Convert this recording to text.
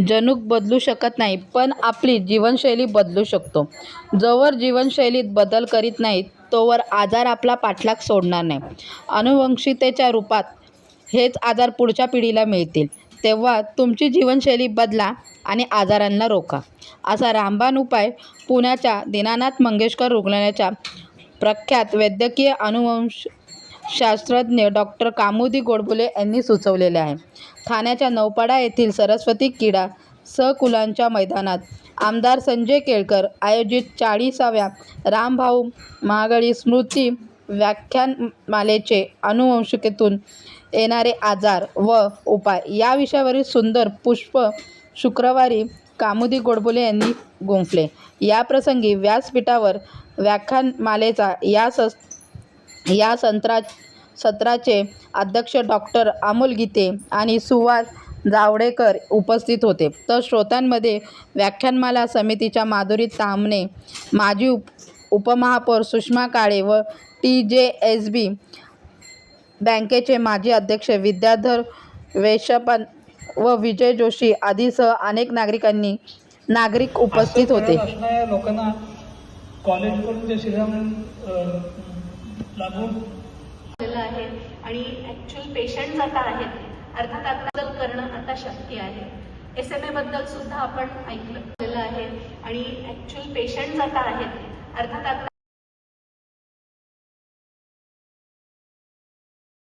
जनुक बदलू शकत नाही पण आपली जीवनशैली बदलू शकतो. जोवर जीवनशैलीत बदल करीत नाही तोवर आजार आपला पाठलाग सोडणार नाही. अनुवंशिकतेच्या रूपात हेच आजार पुढच्या पिढीला मिळतील. तेव्हा तुमची जीवनशैली बदला आणि आजारांना रोका असा रामबाण उपाय पुण्याच्या दीनानाथ मंगेशकर रुग्णालयाच्या प्रख्यात वैद्यकीय अनुवंश शास्त्रज्ञ डॉक्टर कामोदी गोडबोले यांनी सुचवलेले आहे. ठाण्याच्या नौपाडा येथील सरस्वती क्रीडा सहकुलांच्या मैदानात आमदार संजय केळकर आयोजित चाळीसाव्या रामभाऊ महागडी स्मृती व्याख्यानमालेचे अनुवंशिकेतून येणारे आजार व उपाय या विषयावरील सुंदर पुष्प शुक्रवारी कामोदी गोडबोले यांनी गुंफले. याप्रसंगी व्यासपीठावर व्याख्यानमालेचा या सस या संत्रा सत्राचे अध्यक्ष डॉक्टर अमोल गीते आणि सुवास जावडेकर उपस्थित होते. तर श्रोत्यांमध्ये व्याख्यानमाला समितीच्या माधुरी तामणे माजी उप उपमहापौर सुषमा काळे व टी जे एस बी बँकेचे माजी अध्यक्ष विद्याधर वैशपन व विजय जोशी आदीसह अनेक नागरिकांनी नागरिक उपस्थित होते. लोकांना कॉलेजकडून जे श्रीराम अ, लागून झालेलं आहे. आणि ॲक्च्युअल पेशंट्स आता आहेत. अर्थात आता बदल करणं आता शक्य आहे. एस एमबद्दल सुद्धा आपण ऐकलं आहे. आणि ॲक्च्युअल पेशंट्स आता आहेत. अर्थात आता